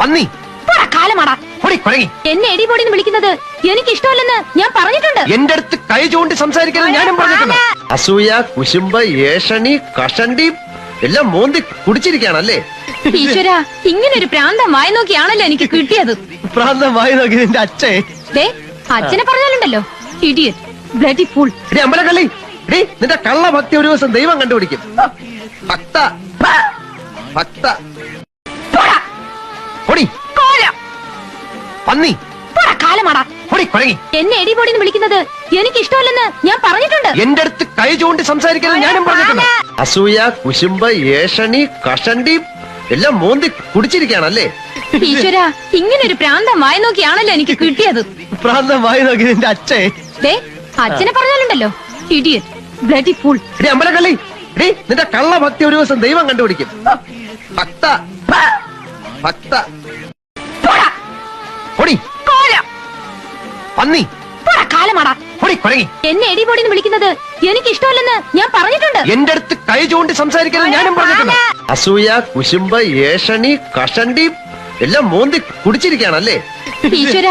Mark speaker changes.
Speaker 1: പന്നി.
Speaker 2: കാലമാടാ. എന്നെ എടിപൊടിന്ന് വിളിക്കുന്നത് എനിക്ക് ഇഷ്ടമല്ലെന്ന് ഞാൻ പറഞ്ഞിട്ടുണ്ട്.
Speaker 1: എന്റെ അടുത്ത് കൈ ചൂണ്ടി സംസാരിക്കാൻ ഞാനും പറഞ്ഞിട്ടുണ്ട്. അസൂയ കുശുംബ ഏഷണി കഷണ്ടി എല്ലാം മോന്തി കുടിച്ചിരിക്കുകയാണല്ലേ?
Speaker 2: ഈശ്വര ഇങ്ങനെ ഒരു പ്രാന്തം വായി നോക്കിയാണല്ലോ എനിക്ക് കിട്ടിയത്.
Speaker 1: പ്രാന്തം വായി നോക്കി നിന്റെ അച്ഛേ
Speaker 2: ദേ അച്ഛനെ പറഞ്ഞാലുണ്ടല്ലോ. ഇഡിയറ്റ് ബ്ലഡി ഫുൾ
Speaker 1: എടി അമ്പലക്കള്ളി. എടി നിന്റെ കള്ളഭക്തി ഒരു ദിവസം ദൈവം കണ്ടുപിടിക്കും. ഭക്ത. ഭക്ത.
Speaker 2: പൊടി
Speaker 1: പന്നി.
Speaker 2: കാലമാടാ.
Speaker 1: പൊടി കുഴങ്ങി.
Speaker 2: എന്നെ എടിപൊടിന്ന് വിളിക്കുന്നത് എനിക്ക് ഇഷ്ടമല്ലെന്ന് ഞാൻ പറഞ്ഞിട്ടുണ്ട്.
Speaker 1: എന്റെ അടുത്ത് കൈ ചൂണ്ടി സംസാരിക്കാൻ ഞാനും പറഞ്ഞിട്ടുണ്ട്. അസൂയ കുശുമ്പ് ഏഷണി കഷണ്ടി എല്ലാം മോന്തി കുടിച്ചിരിക്കുകയാണല്ലേ?
Speaker 2: ഈശ്വര ഇങ്ങനെ ഒരു പ്രാന്തം വായി നോക്കിയാണല്ലോ എനിക്ക് കിട്ടിയത്.
Speaker 1: പ്രാന്തം വായി നോക്കി നിന്റെ അച്ഛേ
Speaker 2: ദേ അച്ഛനെ പറഞ്ഞാലുണ്ടല്ലോ. Idiot bloody full.
Speaker 1: അമ്പലക്കള്ളി. എടി കള്ള ഭക്തി ഒരു ദിവസം ദൈവം കണ്ടുപിടിക്കും. ഭക്ത. ഭക്ത.
Speaker 2: കോല.
Speaker 1: പന്നി.
Speaker 2: കാലമാടാ.
Speaker 1: പൊടി കുഴങ്ങി.
Speaker 2: എന്നെ എടിപൊടിന്ന് വിളിക്കുന്നത് എനിക്ക് ഇഷ്ടമല്ലെന്ന് ഞാൻ പറഞ്ഞിട്ടുണ്ട്.
Speaker 1: എന്റെ അടുത്ത് കൈ ചൂണ്ടി സംസാരിക്കാൻ ഞാനും പറഞ്ഞിട്ടുണ്ട് അസൂയ കുശുമ്പ് ഏഷണി കഷണ്ടി എല്ലാം മോന്തി കുടിച്ചിരിക്കുകയാണല്ലേ?
Speaker 2: ഈശ്വര.